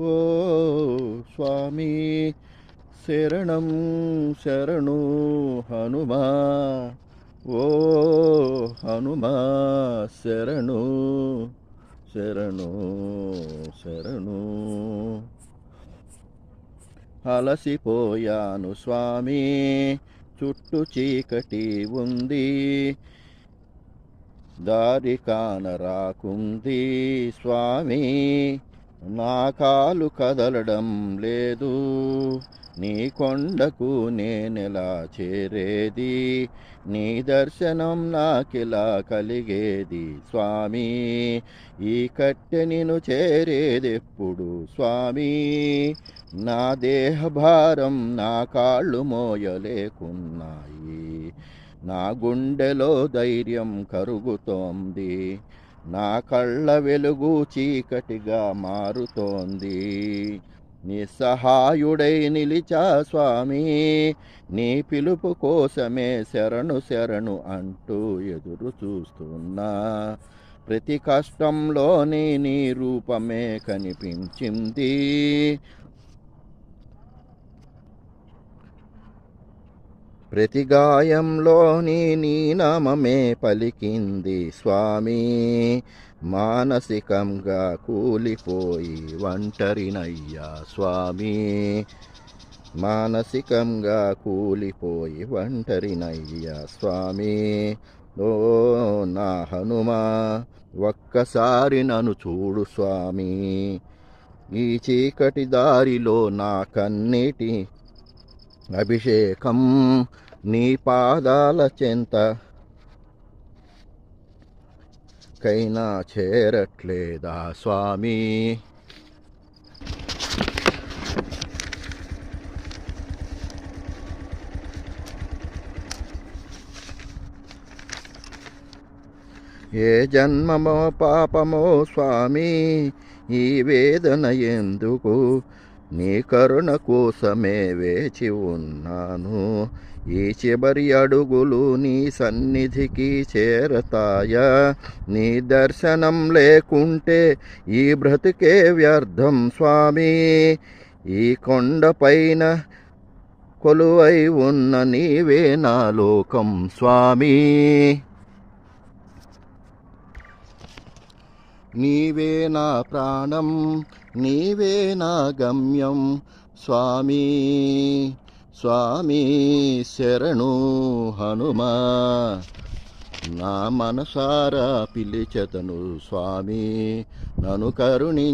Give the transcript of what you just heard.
ఓ స్వామి శరణం శరణు హనుమా. ఓ హనుమా శరణు శరణు శరణు. అలసిపోయాను స్వామి చుట్టూ చీకటి ఉంది. దారి కానరాకుంది స్వామి నా కాలు కదలడం లేదు. నీ కొండకు నేనెలా చేరేది? నీ దర్శనం నాకిలా కలిగేది స్వామి? ఈ కట్టె నేను చేరేదెప్పుడు స్వామి? నా దేహ భారం నా కాళ్ళు మోయలేకున్నాయి. నా గుండెలో ధైర్యం కరుగుతోంది. నా కళ్ళ వెలుగు చీకటిగా మారుతోంది. నిస్సహాయుడై నిలిచా స్వామి నీ పిలుపు కోసమే శరణు శరణు అంటూ ఎదురు చూస్తున్నా. ప్రతి కష్టంలోని నీ రూపమే కనిపించింది. ప్రతి గాయంలోని నీ నామమే పలికింది స్వామి. మానసికంగా కూలిపోయి ఒంటరినయ్యా స్వామి. మానసికంగా కూలిపోయి ఒంటరినయ్యా స్వామి. ఓ నా హనుమా ఒక్కసారి నన్ను చూడు స్వామి. ఈ చీకటి దారిలో నా కన్నీటి అభిషేకం నీ పాదాల చెంత కైనా చేరట్లేదా స్వామి? ఏ జన్మమో పాపమో స్వామి ఈ వేదన ఎందుకు నీ కరుణ కోసమే వేచి ఉన్నాను. ఈ చివరి అడుగులు నీ సన్నిధికి చేరతాయా? నీ దర్శనం లేకుంటే ఈ బ్రతికే వ్యర్థం స్వామి. ఈ కొండపైన కొలువై ఉన్న నీవే నా లోకం స్వామి. నీవే నా ప్రాణం నీవే నా గమ్యం. స్వామి స్వామి శరణు హనుమా. నా మనసారా పిలిచెతను స్వామి నను కరుణి